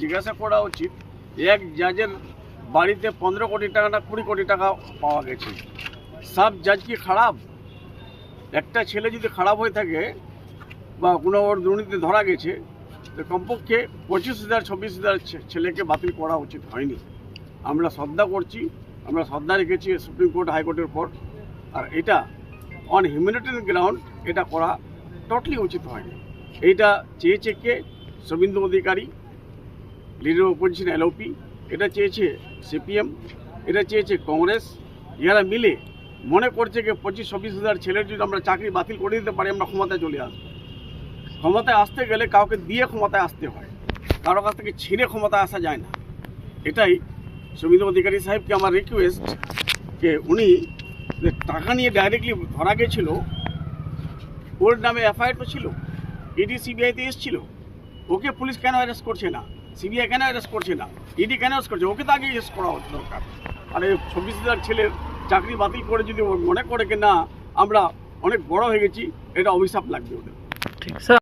জিজ্ঞাসা করা উচিত, এক জাজের বাড়িতে পনেরো কোটি টাকা না কুড়ি কোটি টাকা পাওয়া গেছে। সব জাজ কি খারাপ? একটা ছেলে যদি খারাপ হয়ে থাকে বা কোনো ওর দুর্নীতি ধরা গেছে, তো কমপক্ষে পঁচিশ হাজার, ছাব্বিশ হাজার ছেলেকে বাতিল করা উচিত হয়নি। আমরা শ্রদ্ধা করছি, আমরা শ্রদ্ধা রেখেছি সুপ্রিম কোর্ট হাইকোর্টের পর আর এটা অন হিউম্যানিটেরিয়ান গ্রাউন্ড এটা করা টোটালি উচিত হয়নি। এইটা চেয়েছে কে, Suvendu Adhikari leader opposition LOP এটা চেয়েছে সিপিএম এটা চেয়েছে কংগ্রেস। ইহারা মিলে মনে করছে যে পঁচিশ, ছাব্বিশ হাজার ছেলের যদি আমরা চাকরি বাতিল করে দিতে পারি, আমরা ক্ষমতায় চলে আসব। ক্ষমতায় আসতে গেলে কাউকে দিয়ে ক্ষমতায় আসতে হয়। কারও কাছ থেকে ছিঁড়ে ক্ষমতায় আসা যায় না। এটাই শুভেন্দু অধিকারী সাহেবকে আমার রিকোয়েস্ট যে উনি টাকা নিয়ে ডাইরেক্টলি ধরা গেছিল, ওর নামে এফআইআর তো ছিল ইডি সিবিআইতে এসেছিল, ওকে পুলিশ কেন অ্যারেস্ট করছে না? সিবিআই কেন অ্যারেস্ট করছে না? ইডি কেন অ্যারেস্ট করছে? ওকে তো আগে অ্যারেস্ট করা দরকার। আর এই চব্বিশ হাজার ছেলের চাকরি বাতিল করে যদি মনে করে কি না, আমরা অনেক বড় হয়ে গেছি, এটা অভিশাপ লাগবে ওদের। ঠিক স্যার